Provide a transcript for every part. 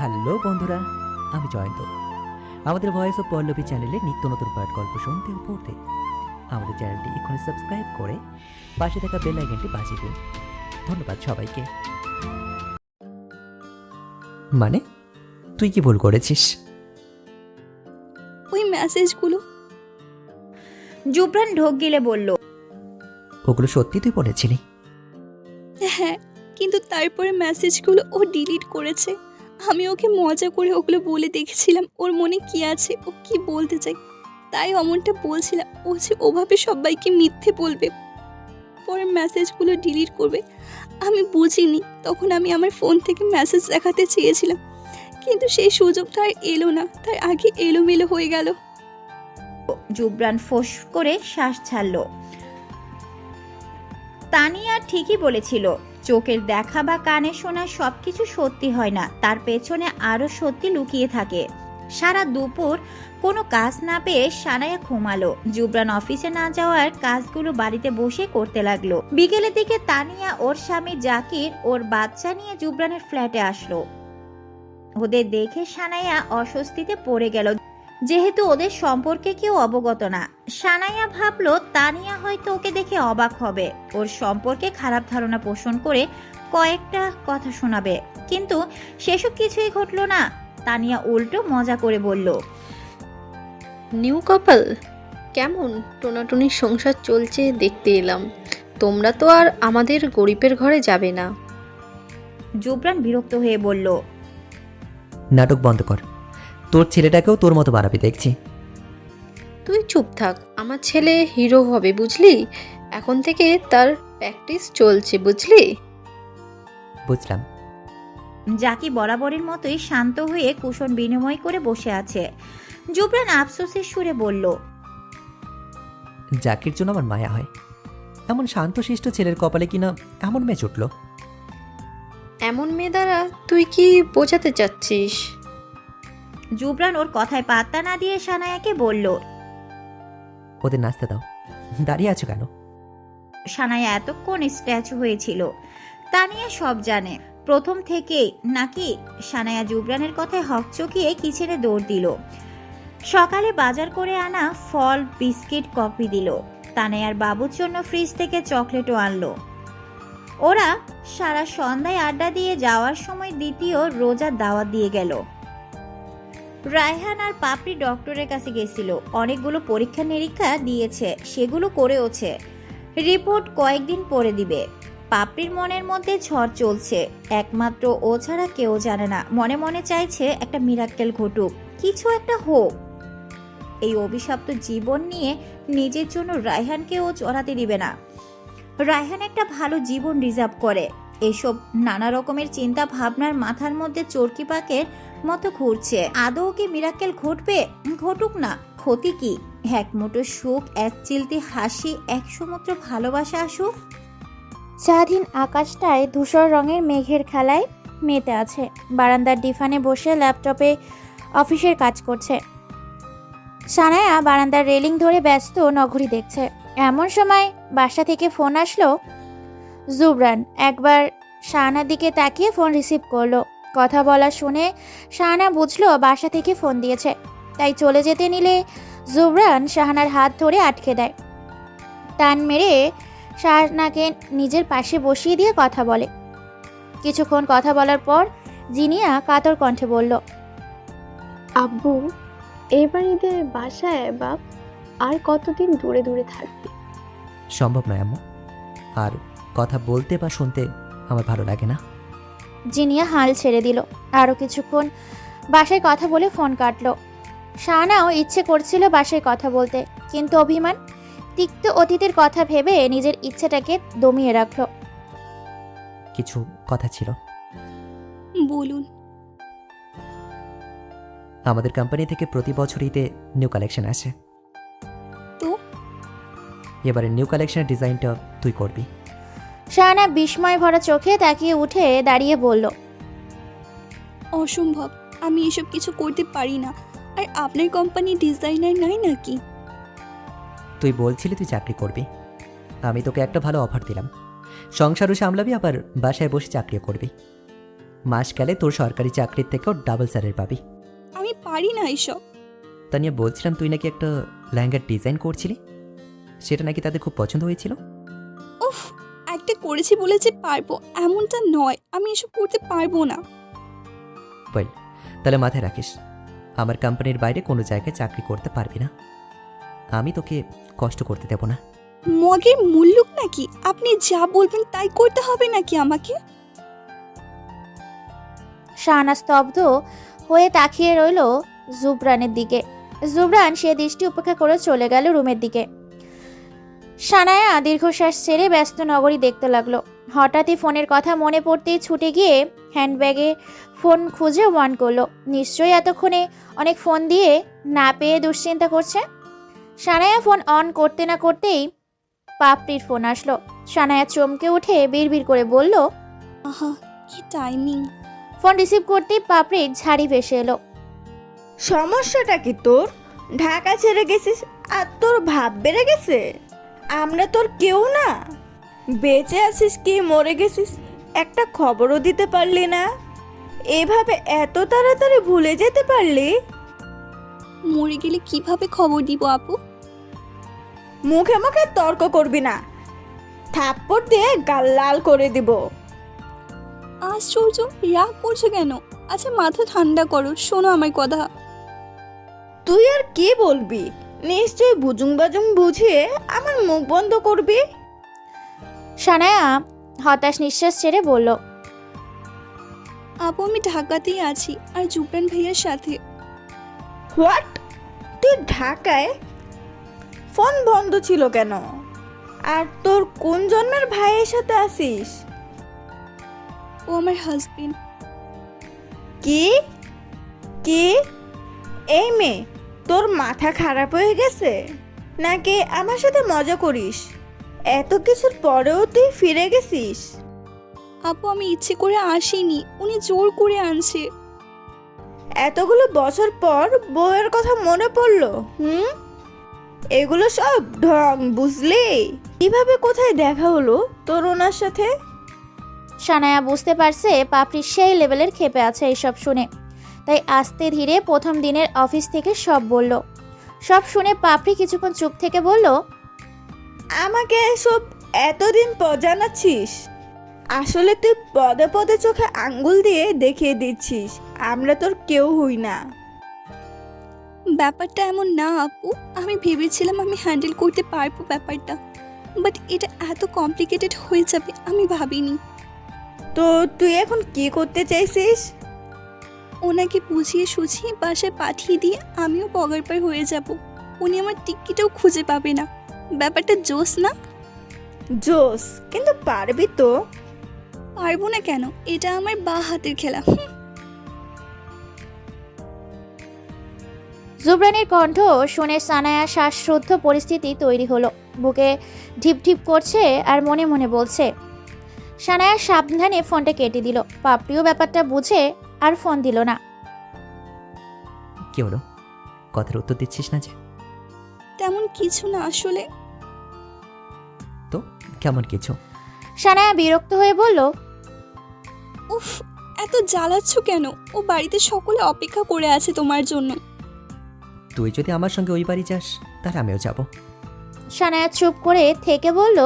Hello বন্ধুরা আমি জয়ন্ত। আমাদের ভয়েস অফ পল্লবী চ্যানেলে নিত্য নতুন পাঠ গল্প শুনতে ও পড়তে আমাদের চ্যানেলটি এক্ষুনি সাবস্ক্রাইব করে পাশে থাকা বেল আইকনটি বাজিয়ে দিন। ধন্যবাদ সবাইকে। মানে তুই কি ভুল করেছিস? ওই মেসেজগুলো জুবরান ঢোক গিলে বলল ওগুলো সত্যি তুই বলেছিলি? হ্যাঁ কিন্তু তারপরে মেসেজগুলো ও ডিলিট করেছে। আমি ওকে মজা করে ওগুলো বলে দেখেছিলাম। ওর মনে কি আছে, ও কি বলতে চায়, তাই অমনটা বলছিলাম। ও যে ওভাবে সবাইকে মিথ্যে বলবে পরে মেসেজগুলো ডিলিট করবে, আমি বুঝিনি। তখন আমি আমার ফোন থেকে মেসেজ দেখাতে চেয়েছিলাম, কিন্তু সেই সুযোগটা আর এলো না তার আগে এলোমেলো হয়ে গেল। জুবরান ফোঁস করে শ্বাস ছাড়ল। তানিয়া ঠিকই বলেছিল চোখের দেখা বা কানে শোনা সবকিছু সত্যি হয় না, তার পেছনে আরও সত্যি লুকিয়ে থাকে। সারা দুপুর কোনো কাজ না পেয়ে সানায়া ঘুমালো। জুবরান অফিসে না যাওয়ার কাজগুলো বাড়িতে বসে করতে লাগল। বিকেলের দিকে তানিয়া, ওর স্বামী জাকির, ওর বাচ্চা নিয়ে জুবরানের ফ্ল্যাটে আসলো। ওদের দেখে সানায়া অস্বস্তিতে পড়ে গেল। যেহেতু ওদের সম্পর্কে কেউ অবগত না। সানাইয়া ভাবলো তানিয়া হয়তো ওকে দেখে অবাক হবে। ওর সম্পর্কে খারাপ ধারণা পোষণ করে কয়েকটা কথা শোনাবে। কিন্তু সেসব কিছুই ঘটলো না। তানিয়া উল্টো মজা করে বলল নিউ কাপল কেমন টোনাটুনির সংসার চলছে দেখতে এলাম। তোমরা তো আর আমাদের গরিবের ঘরে যাবে না। জুবরান বিরক্ত হয়ে বলল নাটক বন্ধ কর। তোর ছেলেটাকেও তোর মতো বানাবি দেখছি। তুই চুপ থাক আমার ছেলে হিরো হবে বুঝলি? এখন থেকে তার প্র্যাকটিস চলছে বুঝলি? বুঝলাম। জাকি বরাবরের মতোই শান্ত হয়ে কুশন বিনিময় করে বসে আছে। জুবরান আফসোসের সুরে বলল জাকির জন্য আমার মায়া হয়। এমন শান্তশিষ্ট ছেলের কপালে কিনা এমন মেয়ে জুটল? এমন মেয়ে দ্বারা তুই কি বোঝাতে চাচ্ছিস? জুবরান ওর কথায় পাত্তা না দিয়ে সানায়াকে বলল ওদের নাচতে দাও। দাঁড়িয়ে আছো কেন? সানায়া এতক্ষণ স্ট্যাচু হয়েছিল তা নিয়ে সব জানে। প্রথম থেকে নাকি সানায়া জুবরানের কথায় হকচকিয়ে কিচেনে দৌড় দিল। সকালে বাজার করে আনা ফল বিস্কিট কফি দিল। তানায়ার বাবুর জন্য ফ্রিজ থেকে চকলেটও আনলো। ওরা সারা সন্ধ্যায় আড্ডা দিয়ে যাওয়ার সময় দ্বিতীয় রোজার দাওয়াত দিয়ে গেল। রায়হান আর পাপড়ি ডক্টরের কাছে গেছিল। অনেকগুলো পরীক্ষা নিরীক্ষা দিয়েছে, সেগুলো করেওছে। রিপোর্ট কয়েকদিন পরে দিবে। পাপড়ির মনের মধ্যে ঝড় চলছে। একমাত্র ও ছাড়া কেউ জানে না। মনে মনে চাইছে একটা মিরাক্কেল ঘটুক। কিছু একটা হোক। এই অভিশপ্ত জীবন নিয়ে নিজের জন্য রায়হানকে ও চড়াতে দিবে না। রায়হান একটা ভালো জীবন রিজার্ভ করে। এসব নানা রকমের চিন্তা ভাবনার মাথার মধ্যে চরকি পাকের মতো ঘুরছে। আদৌ কি মিরাক্কেল ঘটবে? ঘটুক না, ক্ষতি কি? এক মুঠো সুখ, এক চিলতি হাসি, এক সমুদ্র ভালোবাসা আসুক? স্বাধীন আকাশটায় ধূসর রঙের মেঘের খেলায় মেতে আছে। বারান্দার ডিফানে বসে ল্যাপটপে অফিসের কাজ করছে। সানায়া বারান্দার রেলিং ধরে ব্যস্ত নগরী দেখছে। এমন সময় বাসা থেকে ফোন আসলো জুবরান একবার শাহানার দিকে তাকিয়ে ফোন রিসিভ করল। কথা বলা শুনে শাহানা বুঝলো বাসা থেকে ফোন দিয়েছে। তাই চলে যেতে নিলে জুবরান শাহানার হাত ধরে আটকে দেয়। টান মেরে শাহনাকে নিজের পাশে বসিয়ে দিয়ে কথা বলে। কিছুক্ষণ কথা বলার পর জিনিয়া কাতর কণ্ঠে বলল আব্বু এবার ঈদের বাসায় বাপ আর কতদিন দূরে দূরে থাকবে? সম্ভব নয় আম্মু। আর কথা বলতে বা শুনতে আমার ভালো লাগে না। জিনিয়া হাল ছেড়ে দিল। আরও কিছুক্ষণ বাসায় কথা বলে ফোন কাটলো। শাহানাও ইচ্ছে করছিল বাসায় কথা বলতে কিন্তু অভিমান তিক্ত অতীতের কথা ভেবে নিজের ইচ্ছেটাকে দমিয়ে রাখল। কিছু কথা ছিল। বলুন। আমাদের কোম্পানি থেকে প্রতি বছরইতে নিউ কালেকশন আসে। তো? এবারে নিউ কালেকশনের ডিজাইনটা তুই করবি। শাহানা বিস্ময় ভরা চোখে তাকিয়ে উঠে দাঁড়িয়ে বলল অসম্ভব আমি এসব কিছু করতে পারি না। আর আপনার কোম্পানি ডিজাইনার নাই নাকি? তুই বলছিলি তুই চাকরি করবি। আমি তোকে একটা ভালো অফার দিলাম। সংসারও সামলাবি আবার বাসায় বসে চাকরিও করবি। মাস গেলে তোর সরকারি চাকরির থেকেও ডাবল স্যারের পাবি। আমি পারি না এসব। তানিয়া বলছিলাম তুই নাকি একটা লেহেঙ্গার ডিজাইন করছিলি? সেটা নাকি তাদের খুব পছন্দ হয়েছিল? উফ একটা করেছি বলে যে পারব এমনটা নয়। আমি এসব করতে পারব না। ওয়েল তাহলে মাথায় রাখিস আমার কোম্পানির বাইরে কোনো জায়গায় চাকরি করতে পারবি না। আমি তোকে কষ্ট করতে দেব না। মগের মুল্লুক নাকি? আপনি যা বলবেন তাই করতে হবে নাকি আমাকে? শাহানা স্তব্ধ হয়ে তাকিয়ে রইল জুবরানের দিকে। জুবরান সে দৃষ্টি উপেক্ষা করে চলে গেল রুমের দিকে। সানায়া দীর্ঘশ্বাস ছেড়ে ব্যস্ত নগরী দেখতে লাগল। হঠাৎই ফোনের কথা মনে পড়তেই ছুটে গিয়ে হ্যান্ডব্যাগে ফোন খুঁজে ওয়ান করল। নিশ্চয়ই এতক্ষণে অনেক ফোন দিয়ে না পেয়ে দুশ্চিন্তা করছে? সানায়া ফোন অন করতে না করতেই পাপড়ির ফোন আসলো। সানায়া চমকে উঠে বিড়বিড় করে বলল আহা কি টাইমিং ফোন রিসিভ করতেই পাপড়ির ঝাড়ি ভেসে এলো। সমস্যাটা কি তোর? ঢাকা ছেড়ে গেছিস আর তোর ভাব বেড়ে গেছে? আমরা তোর কেউ না। বেঁচে আছিস কি মরে গেছিস একটা খবরও দিতে পারলি না। এভাবে এত তাড়াতাড়ি ভুলে যেতে পারলি? মরে গেলে কীভাবে খবর দিব আপু? মুখে মুখে তর্ক করবি না। থাপ্পড় দিয়ে গাল লাল করে দিব। আশ্চর্য রাগ করছ কেন? আচ্ছা মাথা ঠান্ডা করো শোনো আমার কথা। তুই আর কি বলবি? নিশ্চয়ই বুজুং বাজুং বুঝিয়ে আমার মুখ বন্ধ করবি? সানায়া হতাশ নিঃশ্বাস ছেড়ে বলল আপু আমি ঢাকাতেই আছি আর জুবরান ভাইয়ের সাথে। হোয়াট তুই ঢাকায়? ফোন বন্ধ ছিল কেন? আর তোর কোন জন্মের ভাইয়ের সাথে আসিস ও আমার হাজবেন্ড কি? কি? এই মেয়ে তোর মাথা খারাপ হয়ে গেছে? নাকি আমার সাথে মজা করিস? এত কিছুর পরেও তুই ফিরে গেছিস? আপু আমি ইচ্ছে করে আসিনি। উনি জোর করে আনছে। এতগুলো বছর পর বউয়ের কথা মনে পড়ল হুম? এগুলো সব ঢং বুঝলি? কীভাবে কোথায় দেখা হলো তোর ওনার সাথে? সানায়া বুঝতে পারছে পাপড়ি সেই লেভেলের ক্ষেপে আছে এইসব শুনে। তাই আস্তে ধীরে প্রথম দিনের অফিস থেকে সব বলল। সব শুনে পাপড়ি কিছুক্ষণ চুপ থেকে বলল আমাকে এসব এতদিন পর জানাচ্ছিস? আসলে তুই পদে পদে চোখে আঙ্গুল দিয়ে দেখিয়ে দিচ্ছিস আমরা তোর কেউ হই না। ব্যাপারটা এমন না আপু আমি ভেবেছিলাম আমি হ্যান্ডেল করতে পারব ব্যাপারটা বাট এটা এত কমপ্লিকেটেড হয়ে যাবে আমি ভাবিনি। তো তুই এখন কি করতে চাইছিস? ওনাকে বুঝিয়ে সুঝিয়ে বাসায় পাঠিয়ে দিয়ে আমিও পগারপার হয়ে যাব। উনি আমার টিকিটও খুঁজে পাবে না। ব্যাপারটা জোস না? জোস কিন্তু পারবি তো। পারব না কেন? এটা আমার বা হাতের খেলা। জুবরানের কণ্ঠ শুনে সানায়া শ্বাসরুদ্ধ পরিস্থিতি তৈরি হলো। বুকে ঢিপ ঢিপ করছে আর মনে মনে বলছে সানায়া সাবধানে ফোনটা কেটে দিল। পাপড়িও ব্যাপারটা বুঝে আর ফোন দিল না। কি হলো? কথার উত্তর দিচ্ছিস না যে? তেমন কিছু না আসলে। তো কেমন কিছু? সানায়া বিরক্ত হয়ে বলল উফ এত জ্বালাচ্ছ কেন? ও বাড়িতে সকলে অপেক্ষা করে আছে তোমার জন্য। তুই যদি আমার সঙ্গে ওই বাড়ি যাস তাহলে আমিও যাব। সানায়া চুপ করে থেকে বলল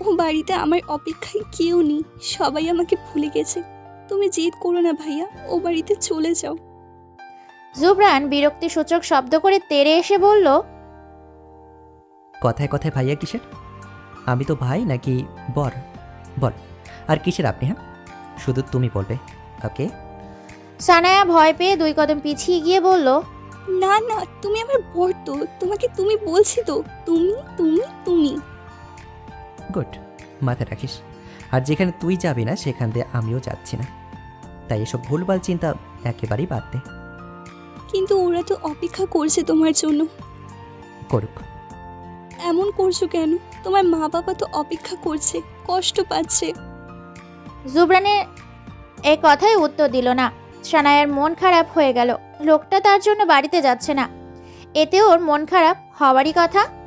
ও বাড়িতে আমার অপেক্ষায় কেউ নেই সবাই আমাকে ভুলে গেছে। তুমি জিদ করো না ভাইয়া ও বাড়িতে চলে যাও। জুবরান বিরক্তি সূচক শব্দ করে তেড়ে এসে বলল কথায় কথায় ভাইয়া কিসের? আমি তো ভাই নাকি বর? বল আর কিসের আপনি হ্যাঁ? শুধু তুমি বলবে ওকে? সানায়া ভয় পেয়ে দুই কদম পিছিয়ে গিয়ে বলল না না তুমি আমার বর তো তোমাকে তুমি বলছি তো তুমি তুমি তুমি। গুড মাথায় রাখিস। আর যেখানে তুই যাবি না সেখান দিয়ে আমিও যাচ্ছি না। তাই এসব ভুলভাল চিন্তা একেবারেই বাদ দে। কিন্তু ওরা তো অপেক্ষা করছে তোমার জন্য। করুক। এমন করছ কেন? তোমার মা বাবা তো অপেক্ষা করছে কষ্ট পাচ্ছে। জুবরানের এই কথাই উত্তর দিল না। সানায়ার মন খারাপ হয়ে গেল। লোকটা তার জন্য বাড়িতে যাচ্ছে না। এতে ওর মন খারাপ হওয়ারই কথা।